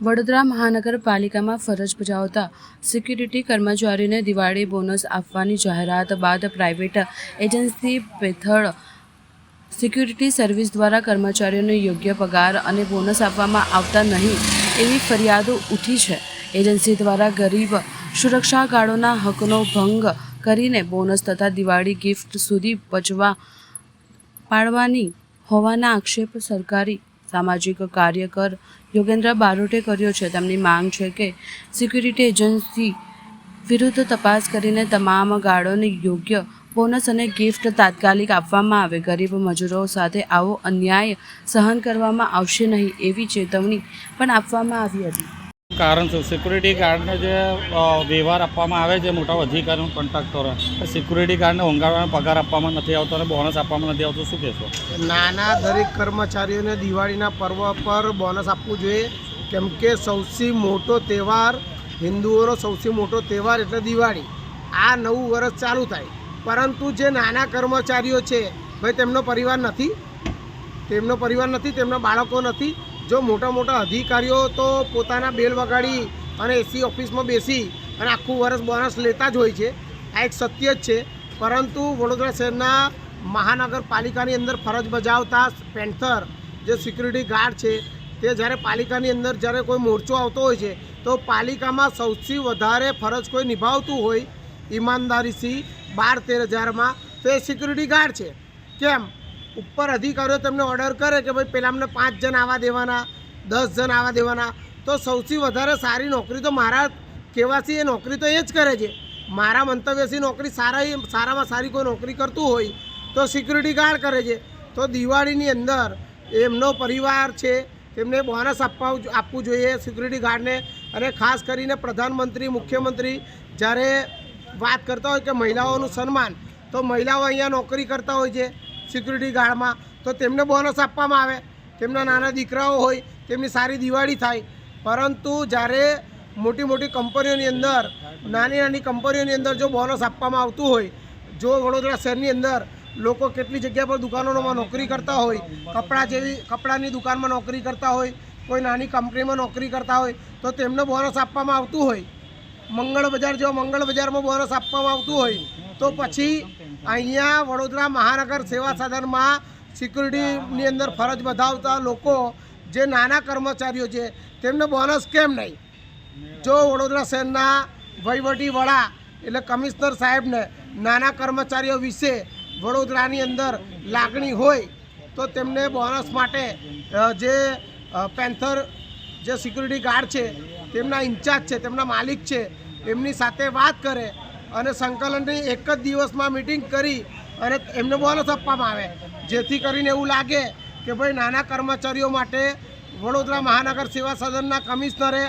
વડોદરા મહાનગરપાલિકામાં ફરજ બજાવતા સિક્યુરિટી કર્મચારીને દિવાળી બોનસ આપવાની જાહેરાત બાદ પ્રાઇવેટ એજન્સી પેથળ સિક્યુરિટી સર્વિસ દ્વારા કર્મચારીઓને યોગ્ય પગાર અને બોનસ આપવામાં આવતા નહીં એવી ફરિયાદો ઉઠી છે. એજન્સી દ્વારા ગરીબ સુરક્ષા ગાર્ડોના હકનો ભંગ કરીને બોનસ તથા દિવાળી ગિફ્ટ સુધી પચવા પાડવાની હોવાના આક્ષેપ સરકારી સામાજિક કાર્યકર યોગેન્દ્ર બારોટે કર્યો છે. તેમની માંગ છે કે સિક્યુરિટી એજન્સી વિરુદ્ધ તપાસ કરીને તમામ ગાળોને યોગ્ય બોનસ અને ગિફ્ટ તાત્કાલિક આપવામાં આવે. ગરીબ મજૂરો સાથે આવો અન્યાય સહન કરવામાં આવશે નહીં એવી ચેતવણી પણ આપવામાં આવી હતી. કારણ શું? સિક્યુરિટી ગાર્ડનો જે વ્યવહાર આપવામાં આવે છે, મોટા અધિકારીઓ કોન્ટ્રાક્ટરો સિક્યુરિટી ગાર્ડને ઊંઘાડવાનો પગાર આપવામાં નથી આવતો અને બોનસ આપવામાં નથી આવતો. શું કહેશો? નાના દરેક કર્મચારીઓને દિવાળીના પર્વ પર બોનસ આપવું જોઈએ. કેમ કે સૌથી મોટો તહેવાર હિન્દુઓનો સૌથી મોટો તહેવાર એટલે દિવાળી. આ નવું વર્ષ ચાલુ થાય. પરંતુ જે નાના કર્મચારીઓ છે, ભાઈ, તેમનો પરિવાર નથી. તેમનો પરિવાર નથી, તેમના બાળકો નથી. જો મોટા મોટા અધિકારીઓ તો પોતાના બેલ વગાડી અને એસી ઓફિસમાં બેસી અને આખું વર્ષ બોનસ લેતા જ હોય છે. આ એક સત્ય જ છે. પરંતુ વડોદરા શહેરના મહાનગરપાલિકાની અંદર ફરજ બજાવતા પેન્થર જે સિક્યુરિટી ગાર્ડ છે, તે જ્યારે પાલિકાની અંદર જ્યારે કોઈ મોરચો આવતો હોય છે, તો પાલિકામાં સૌથી વધારે ફરજ કોઈ નિભાવતું હોય ઈમાનદારીથી બાર તેર હજારમાં તો એ સિક્યુરિટી ગાર્ડ છે. કેમ? ઉપર અધિકારીઓ તેમને ઓર્ડર કરે કે ભાઈ પેલા અમને પાંચ જણ આવવા દેવાના, દસ જણ આવવા દેવાના, તો સૌથી વધારે સારી નોકરી તો મારા કહેવાથી એ નોકરી તો એ જ કરે છે. મારા મંતવ્યથી નોકરી સારા સારામાં સારી કોઈ નોકરી કરતું હોય તો સિક્યુરિટી ગાર્ડ કરે છે. તો દિવાળીની અંદર એમનો પરિવાર છે, તેમને બોનસ આપવા આપવું જોઈએ સિક્યુરિટી ગાર્ડને અને ખાસ કરીને પ્રધાનમંત્રી, મુખ્યમંત્રી જ્યારે વાત કરતા હોય કે મહિલાઓનું સન્માન, તો મહિલાઓ અહીંયા નોકરી કરતા હોય છે. સિક્યુરિટી ગાર્ડમાં તો તેમને બોનસ આપવામાં આવે. તેમના નાના દીકરાઓ હોય, તેમની સારી દિવાળી થાય. પરંતુ જ્યારે મોટી મોટી કંપનીઓની અંદર, નાની નાની કંપનીઓની અંદર જો બોનસ આપવામાં આવતું હોય, જો વડોદરા શહેરની અંદર લોકો કેટલી જગ્યા પર દુકાનોમાં નોકરી કરતા હોય, કપડાં જેવી, કપડાની દુકાનમાં નોકરી કરતા હોય, કોઈ નાની કંપનીમાં નોકરી કરતા હોય, તો તેમને બોનસ આપવામાં આવતું હોય. મંગળ બજાર જેવા મંગળ બજારમાં બોનસ આપવામાં આવતું હોય. તો પછી અહીંયા વડોદરા મહાનગર સેવા સદનમાં સિક્યુરિટીની અંદર ફરજ બધાવતા લોકો જે નાના કર્મચારીઓ છે, તેમને બોનસ કેમ નહીં? જો વડોદરા શહેરના વહીવટી વડા એટલે કમિશનર સાહેબને નાના કર્મચારીઓ વિશે વડોદરાની અંદર લાગણી હોય, તો તેમને બોનસ માટે જે પેન્થર જે સિક્યુરિટી ગાર્ડ છે, તેમના ઇન્ચાર્જ છે, તેમના માલિક છે, એમની સાથે વાત કરે અને સંકલનની એક જ દિવસમાં મિટિંગ કરી અને એમને બોનસ આપવામાં આવે. જેથી કરીને એવું લાગે કે ભાઈ નાના કર્મચારીઓ માટે વડોદરા મહાનગર સેવા સદનના કમિશનરે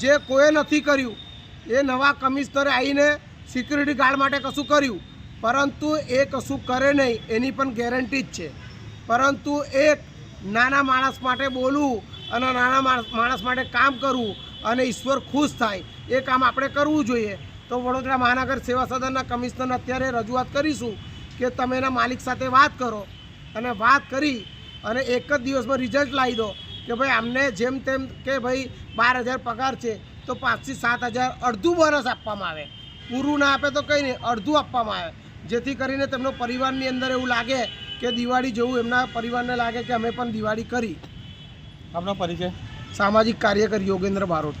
જે કોઈએ નથી કર્યું, એ નવા કમિશનરે આવીને સિક્યુરિટી ગાર્ડ માટે કશું કર્યું. પરંતુ એ કશું કરે નહીં, એની પણ ગેરંટી જ છે. પરંતુ એક નાના માણસ માટે બોલવું અને નાના માણસ માણસ માટે કામ કરવું અને ઈશ્વર ખુશ થાય, એ કામ આપણે કરવું જોઈએ. તો વડોદરા મહાનગર સેવા સદનના કમિશનર અત્યારે રજૂઆત કરીશું કે તમે એના માલિક સાથે વાત કરો અને વાત કરી અને એક જ દિવસમાં રિઝલ્ટ લાવી દો કે ભાઈ અમને જેમ તેમ કે ભાઈ બાર હજાર પગાર છે તો પાંચથી સાત હજાર અડધું વરસ આપવામાં આવે. પૂરું ના આપે તો કંઈ નહીં અડધું આપવામાં આવે. જેથી કરીને તેમનો પરિવારની અંદર એવું લાગે કે દિવાળી જેવું એમના પરિવારને લાગે કે અમે પણ દિવાળી કરી. આપનો પરિચય? સામાજિક કાર્યકર યોગેન્દ્ર બારોટ.